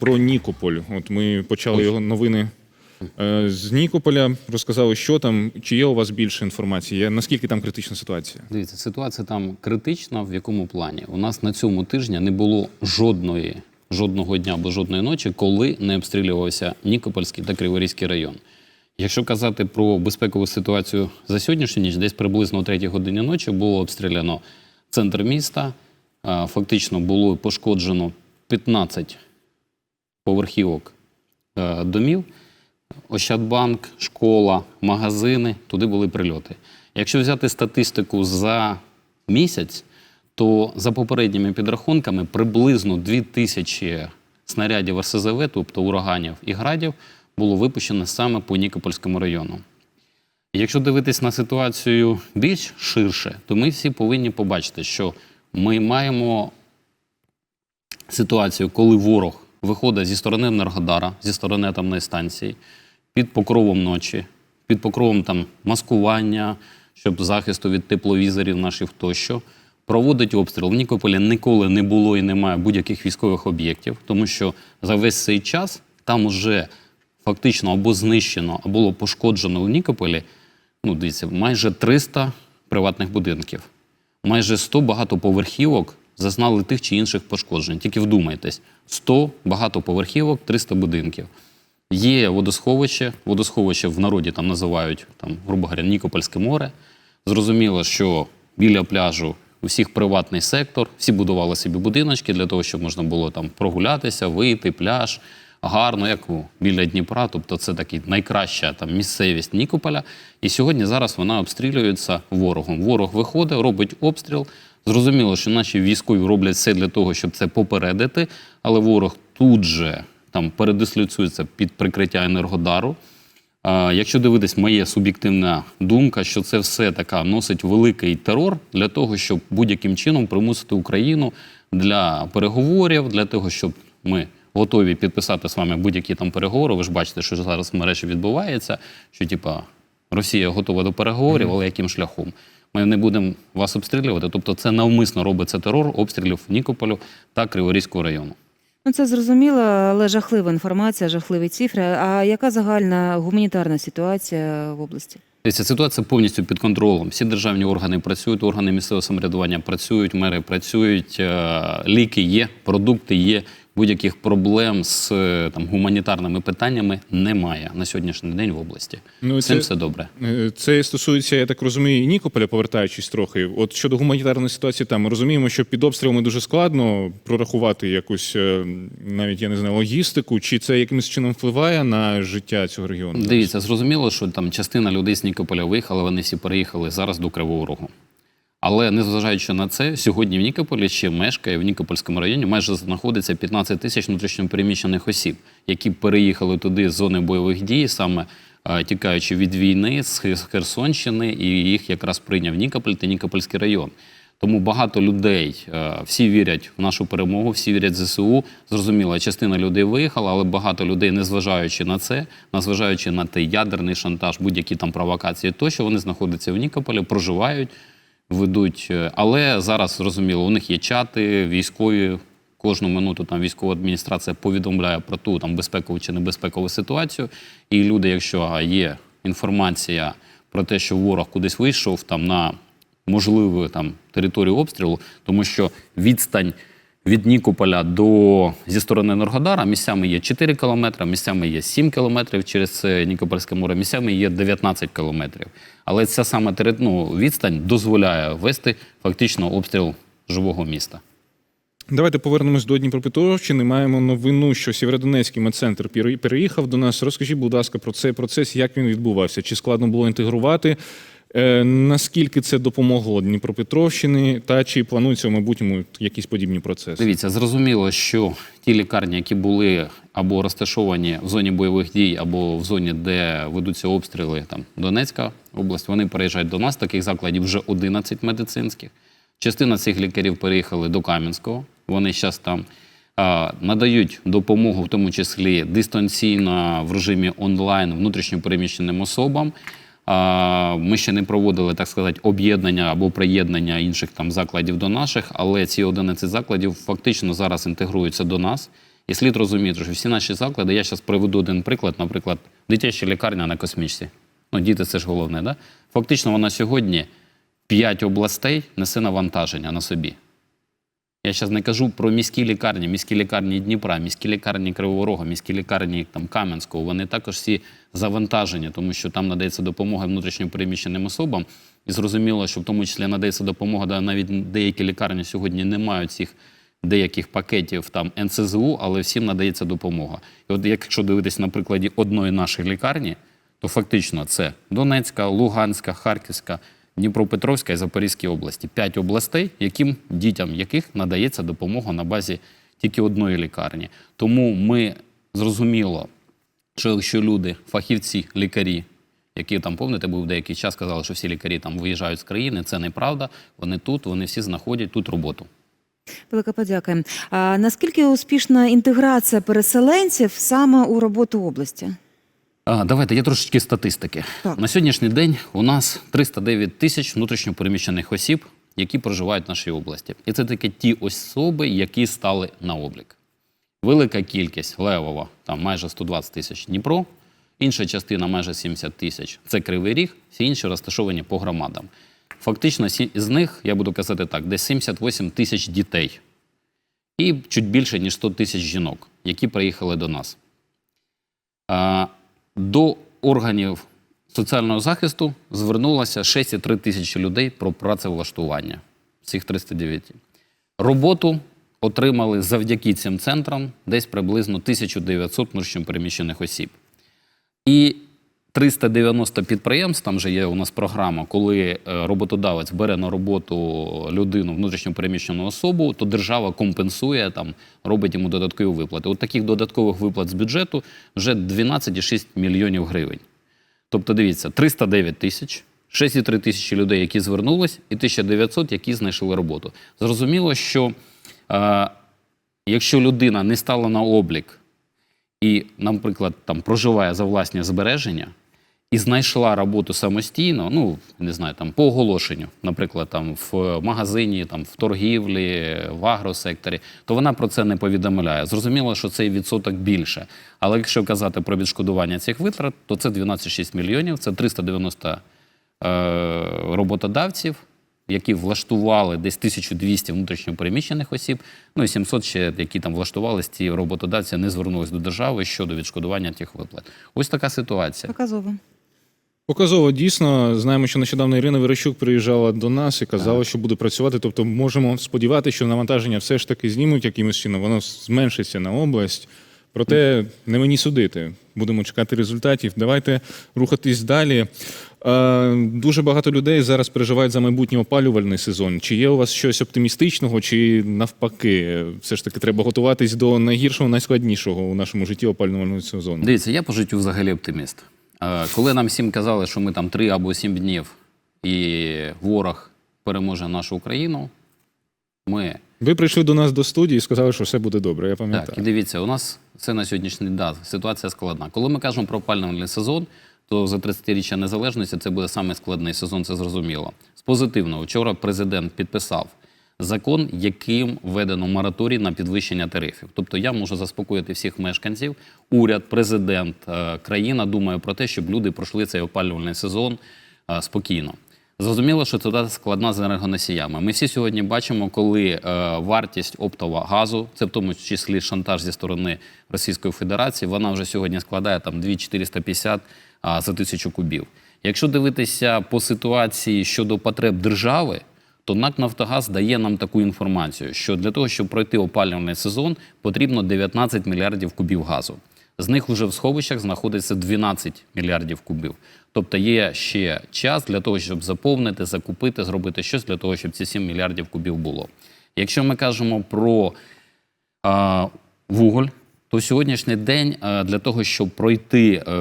про Нікополь. От ми почали його новини е, з Нікополя. Розказали, що там, чи є у вас більше інформації? Наскільки там критична ситуація? Дивіться, ситуація там критична. В якому плані? У нас на цьому тижні не було жодної, жодного дня або жодної ночі, коли не обстрілювався Нікопольський та Криворізький район. Якщо казати про безпекову ситуацію за сьогоднішню ніч, десь приблизно о 3 годині ночі було обстріляно центр міста. Фактично було пошкоджено 15 поверхівок е, домів. Ощадбанк, школа, магазини, туди були прильоти. Якщо взяти статистику за місяць, то за попередніми підрахунками приблизно 2000 снарядів РСЗВ, тобто ураганів і градів, було випущено саме по Нікопольському району. Якщо дивитись на ситуацію більш ширше, то ми всі повинні побачити, що ми маємо ситуацію, коли ворог виходить зі сторони Енергодара, зі сторони атомної станції, під покровом ночі, під покровом там маскування, щоб захисту від тепловізорів наших тощо. Проводить обстріл. В Нікополі ніколи не було і немає будь-яких військових об'єктів, тому що за весь цей час там уже фактично або знищено, або було пошкоджено в Нікополі, ну, дивіться, майже 300 приватних будинків майже 100 багатоповерхівок зазнали тих чи інших пошкоджень. Тільки вдумайтесь: 100 багатоповерхівок, 300 будинків. Є водосховище, водосховище в народі там називають, там, грубо говоря, Нікопольське море. Зрозуміло, що біля пляжу у всіх приватний сектор, всі будували собі будиночки для того, щоб можна було там прогулятися, вийти, пляж. Гарно, як біля Дніпра, тобто це такі найкраща там місцевість Нікополя. І сьогодні зараз вона обстрілюється ворогом. Ворог виходить, робить обстріл. Зрозуміло, що наші військові роблять все для того, щоб це попередити, але ворог тут же там передислюється під прикриття енергодару. А, Якщо дивитись, моя суб'єктивна думка, що це все така носить великий терор для того, щоб будь-яким чином примусити Україну для переговорів, для того, щоб ми готові підписати з вами будь-які там переговори. Ви ж бачите, що зараз в мережі відбувається, що типа Росія готова до переговорів, але яким шляхом? Ми не будемо вас обстрілювати. Тобто, це навмисно робиться терор обстрілів Нікополю та Криворізького району. Ну, це зрозуміло, але жахлива інформація, жахливі цифри. А яка загальна гуманітарна ситуація в області? Дивіться, ситуація повністю під контролем. Всі державні органи працюють, органи місцевого самоврядування працюють, мери працюють, е, ліки є, продукти є. Будь-яких проблем з е, там гуманітарними питаннями немає на сьогоднішній день в області. Ну, З цим все добре. Е, Це стосується, я так розумію, і Нікополя, повертаючись трохи. От щодо гуманітарної ситуації, там ми розуміємо, що під обстрілами дуже складно прорахувати якусь е, навіть я не знаю логістику, чи це якимось чином впливає на життя цього регіону? Дивіться, зрозуміло, що там частина людей з Нікополя виїхала, вони всі переїхали зараз до Кривого Рогу. Але незважаючи на це, сьогодні в Нікополі ще мешкає в Нікопольському районі майже знаходиться 15 тисяч внутрішньопереміщених осіб, які переїхали туди з зони бойових дій, саме е, тікаючи від війни з Херсонщини, і їх якраз прийняв Нікополь та Нікопольський район. Тому багато людей е, всі вірять в нашу перемогу, всі вірять в ЗСУ. Зрозуміло, частина людей виїхала, але багато людей, незважаючи на це, незважаючи на той ядерний шантаж, будь-які там провокації, тощо вони знаходяться в Нікополі, проживають, ведуть. е, Але зараз зрозуміло, у них є чати військові. Кожну минуту там військова адміністрація повідомляє про ту там безпекову чи небезпекову ситуацію. І люди, якщо є інформація про те, що ворог кудись вийшов там на можливу там територію обстрілу, тому що відстань від Нікополя до зі сторони Енергодара місцями є 4 кілометри, місцями є 7 кілометрів через Нікопольське море, місцями є 19 кілометрів. Але ця саме ну, відстань дозволяє вести фактично обстріл живого міста. Давайте повернемось до Дніпропетровщини. Маємо новину, що Сєвєродонецький медцентр переїхав до нас. Розкажіть, будь ласка, про цей процес, як він відбувався? Чи складно було інтегрувати? Е, наскільки це допомогло Дніпропетровщині, та чи плануються в майбутньому якісь подібні процеси? Дивіться, зрозуміло, що ті лікарні, які були або розташовані в зоні бойових дій, або в зоні, де ведуться обстріли, там Донецька область, вони переїжджають до нас. Таких закладів вже 11 медицинських. Частина цих лікарів переїхали до Кам'янського. Вони зараз там а, надають допомогу, в тому числі дистанційно в режимі онлайн внутрішньопереміщеним особам. Ми ще не проводили, так сказати, об'єднання або приєднання інших там закладів до наших, але ці 11 закладів фактично зараз інтегруються до нас. І слід розуміти, що всі наші заклади, я зараз приведу один приклад, наприклад, дитяча лікарня на космічці. Ну, діти це ж головне, да? Фактично, вона сьогодні 5 областей несе навантаження на собі. Я зараз не кажу про міські лікарні, міські лікарні Дніпра, міські лікарні Кривого Рога, міські лікарні там, Кам'янського. Вони також всі завантажені, тому що там надається допомога внутрішньопереміщеним особам. І зрозуміло, що в тому числі надається допомога, да, навіть деякі лікарні сьогодні не мають цих деяких пакетів там НСЗУ, але всім надається допомога. І от якщо дивитись на прикладі одної нашої лікарні, то фактично це Донецька, Луганська, Харківська, Дніпропетровська і Запорізька області. П'ять областей, яким дітям яких надається допомога на базі тільки одної лікарні. Тому ми зрозуміло, що якщо люди, фахівці, лікарі, які там пам'ятаєте, був деякий час, казали, що всі лікарі там виїжджають з країни, це неправда. Вони тут, вони всі знаходять тут роботу. Велика подяка. А наскільки успішна інтеграція переселенців саме у роботу області? А, давайте є трошечки статистики. Так. На сьогоднішній день у нас 309 тисяч внутрішньопереміщених осіб, які проживають в нашій області. І це таки ті особи, які стали на облік. Велика кількість левова, там майже 120 тисяч Дніпро, інша частина майже 70 тисяч це Кривий Ріг, всі інші розташовані по громадам. Фактично, з них, я буду казати так, десь 78 тисяч дітей і чуть більше, ніж 100 тисяч жінок, які приїхали до нас. А, До органів соціального захисту звернулося 6,3 тисячі людей про працевлаштування. всіх 309. Роботу отримали завдяки цим центрам десь приблизно 1900 внутрішньопереміщених осіб. І 390 підприємств, там же є у нас програма, коли е, роботодавець бере на роботу людину, внутрішньопереміщену особу, то держава компенсує, там, робить йому додаткові виплати. От таких додаткових виплат з бюджету вже 12,6 мільйонів гривень. Тобто, дивіться, 309 тисяч, 6,3 тисячі людей, які звернулись, і 1900, які знайшли роботу. Зрозуміло, що е, якщо людина не стала на облік і, наприклад, там проживає за власні збереження і знайшла роботу самостійно, ну не знаю, там по оголошенню, наприклад, там в магазині, там в торгівлі, в агросекторі, то вона про це не повідомляє. Зрозуміло, що цей відсоток більше. Але якщо казати про відшкодування цих витрат, то це 12,6 мільйонів, це 390 е, роботодавців, які влаштували десь 1200 внутрішньопереміщених осіб, ну і 700 ще, які там влаштувались, ці роботодавці не звернулись до держави щодо відшкодування тих виплат. Ось така ситуація. Показово. Показово дійсно. Знаємо, що нещодавно Ірина Верещук приїжджала до нас і казала, що буде працювати. Тобто, можемо сподіватися, що навантаження все ж таки знімуть якимось чином, воно зменшиться на область. Проте не мені судити. Будемо чекати результатів. Давайте рухатись далі. Е, Дуже багато людей зараз переживають за майбутній опалювальний сезон. Чи є у вас щось оптимістичного, чи навпаки, все ж таки треба готуватись до найгіршого, найскладнішого у нашому житті опалювального сезону? Дивіться, я по життю взагалі оптиміст. Е, Коли нам всім казали, що ми там три або сім днів і ворог переможе нашу Україну, ми Ви прийшли до нас до студії і сказали, що все буде добре. Я пам'ятаю. Так, і дивіться, у нас це на сьогоднішній день да, ситуація складна. Коли ми кажемо про опалювальний сезон, то за 30-річчя незалежності це буде саме складний сезон, це зрозуміло. З позитивного, вчора президент підписав закон, яким введено мораторій на підвищення тарифів. Тобто я можу заспокоїти всіх мешканців. Уряд, президент, е, країна думає про те, щоб люди пройшли цей опалювальний сезон е, спокійно. Зрозуміло, що це складна з енергоносіями. Ми всі сьогодні бачимо, коли е, вартість оптового газу, це в тому числі шантаж зі сторони Російської Федерації, вона вже сьогодні складає там 2,450 а, за тисячу кубів. Якщо дивитися по ситуації щодо потреб держави, то НАК Нафтогаз дає нам таку інформацію, що для того, щоб пройти опалювальний сезон, потрібно 19 мільярдів кубів газу. З них вже в сховищах знаходиться 12 мільярдів кубів. Тобто є ще час для того, щоб заповнити, закупити, зробити щось для того, щоб ці 7 мільярдів кубів було. Якщо ми кажемо про а, вуголь, то сьогоднішній день а, для того, щоб пройти е,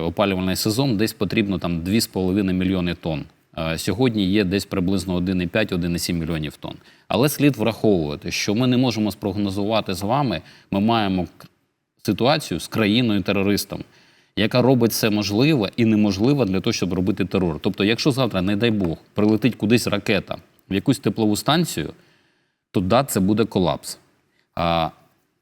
опалювальний сезон, десь потрібно там 2,5 мільйони тонн. Е, Сьогодні є десь приблизно 1,5-1,7 мільйонів тонн. Але слід враховувати, що ми не можемо спрогнозувати з вами. Ми маємо ситуацію з країною-терористом, яка робить все можливе і неможливе для того, щоб робити терор. Тобто, якщо завтра, не дай Бог, прилетить кудись ракета в якусь теплову станцію, то да, це буде колапс.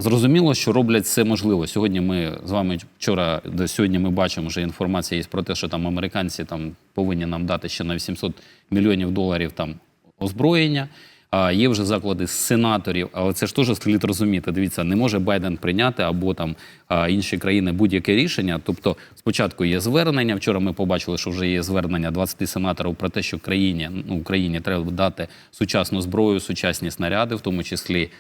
Зрозуміло, що роблять все можливо. Сьогодні ми з вами вчора до сьогодні ми бачимо вже інформація є про те, що там американці там повинні нам дати ще на 800 мільйонів доларів там озброєння. А є вже заклади сенаторів, але це ж теж слід розуміти. Дивіться, не може Байден прийняти або там інші країни будь-яке рішення. Тобто, спочатку є звернення. Вчора ми побачили, що вже є звернення 20 сенаторів про те, що країні ну Україні треба дати сучасну зброю, сучасні снаряди, в тому числі.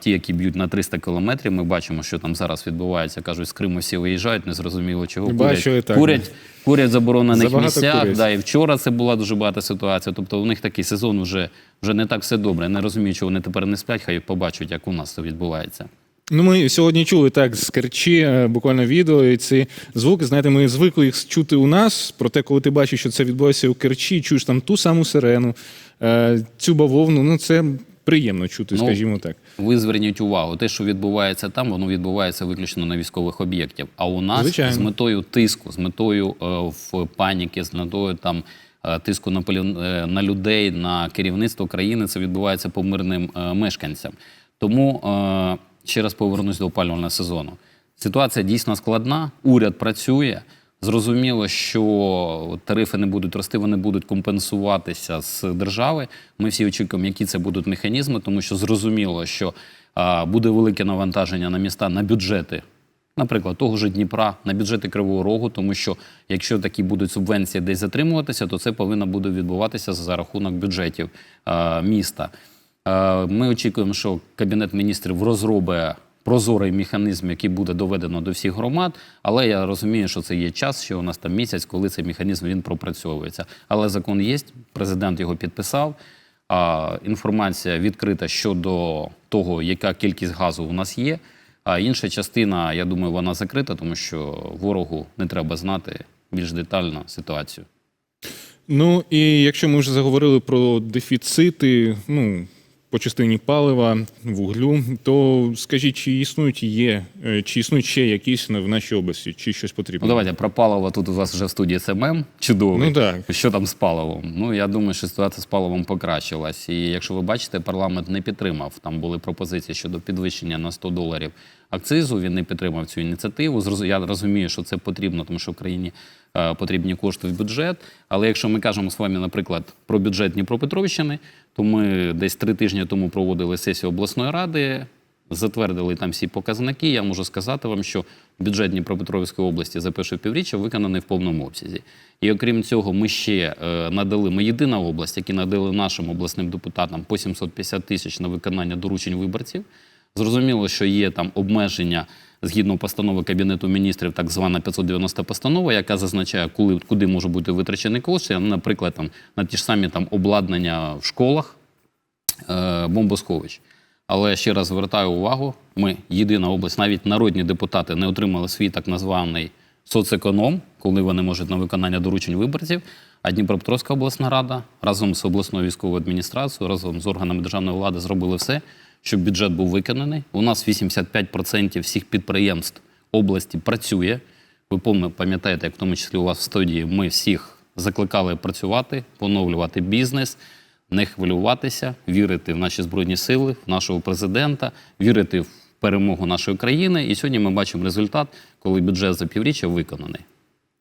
Ті, які б'ють на 300 кілометрів, ми бачимо, що там зараз відбувається. Кажуть, з Криму всі виїжджають, незрозуміло чого. Курять, так. курять, курять в заборонених Забагато місцях. курять. Да, і вчора це була дуже багата ситуація. Тобто у них такий сезон вже, вже не так все добре. Не розумію, чого вони тепер не сплять, хай побачать, як у нас це відбувається. Ну, ми сьогодні чули так з Керчі, е, буквально відео, і ці звуки. Знаєте, ми звикли їх чути у нас. Проте, коли ти бачиш, що це відбувається у Керчі, чуєш там ту саму сирену, е, цю бавовну. Ну це приємно чути, Ну, скажімо так. Ви зверніть увагу, те, що відбувається там, воно відбувається виключно на військових об'єктів. А у нас Звичайно. з метою тиску, з метою е, в паніки, з метою там е, тиску на полі- е, на людей, на керівництво країни, це відбувається по мирним е, мешканцям. Тому е, ще раз повернусь до опалювального сезону. Ситуація дійсно складна, уряд працює. Зрозуміло, що тарифи не будуть рости, вони будуть компенсуватися з держави. Ми всі очікуємо, які це будуть механізми, тому що зрозуміло, що буде велике навантаження на міста, на бюджети. Наприклад, того ж Дніпра на бюджети Кривого Рогу, тому що якщо такі будуть субвенції десь затримуватися, то це повинно буде відбуватися за рахунок бюджетів міста. Ми очікуємо, що Кабінет міністрів розробить прозорий механізм, який буде доведено до всіх громад. Але я розумію, що це є час, що у нас там місяць, коли цей механізм він пропрацьовується. Але закон є, президент його підписав. А, інформація відкрита щодо того, яка кількість газу у нас є. А інша частина, я думаю, вона закрита, тому що ворогу не треба знати більш детально ситуацію. Ну і якщо ми вже заговорили про дефіцити, ну по частині палива, вуглю, то скажіть, чи існують є, е, чи існують ще якісь в нашій області, чи щось потрібно? Ну, давайте про паливо тут у вас вже в студії СММ. чудовий. Ну, так. Що там з паливом? Ну я думаю, що ситуація з паливом покращилась. І якщо ви бачите, парламент не підтримав. Там були пропозиції щодо підвищення на 100 доларів акцизу. Він не підтримав цю ініціативу. Я розумію, що це потрібно, тому що Україні е, потрібні кошти в бюджет. Але якщо ми кажемо з вами, наприклад, про бюджет Дніпропетровщини, то ми десь три тижні тому проводили сесію обласної ради. Затвердили там всі показники. Я можу сказати вам, що бюджет Дніпропетровської області за перше півріччя виконаний в повному обсязі. І окрім цього, ми ще е, надали. Ми єдина область, які надали нашим обласним депутатам по 750 тисяч на виконання доручень виборців. Зрозуміло, що є там обмеження згідно постанови Кабінету міністрів, так звана 590 постанова, яка зазначає, коли куди може бути витрачені кошти. Наприклад, там на ті ж самі там обладнання в школах, е, бомбосховищ. Але ще раз звертаю увагу: ми єдина область, навіть народні депутати не отримали свій так названий соцеконом, коли вони можуть на виконання доручень виборців. А Дніпропетровська обласна рада разом з обласною військовою адміністрацією, разом з органами державної влади зробили все, щоб бюджет був виконаний. У нас 85% всіх підприємств області працює. Ви пам'я- пам'ятаєте, як в тому числі у вас в студії ми всіх закликали працювати, поновлювати бізнес, не хвилюватися, вірити в наші збройні сили, в нашого президента, вірити в перемогу нашої країни. І сьогодні ми бачимо результат, коли бюджет за півріччя виконаний.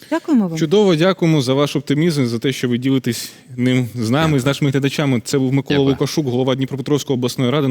Дякуємо вам. Чудово, дякуємо за ваш оптимізм, за те, що ви ділитесь ним з нами, з нашими глядачами. Це був Микола Дякую. Лукашук, голова Дніпропетровської обласної ради.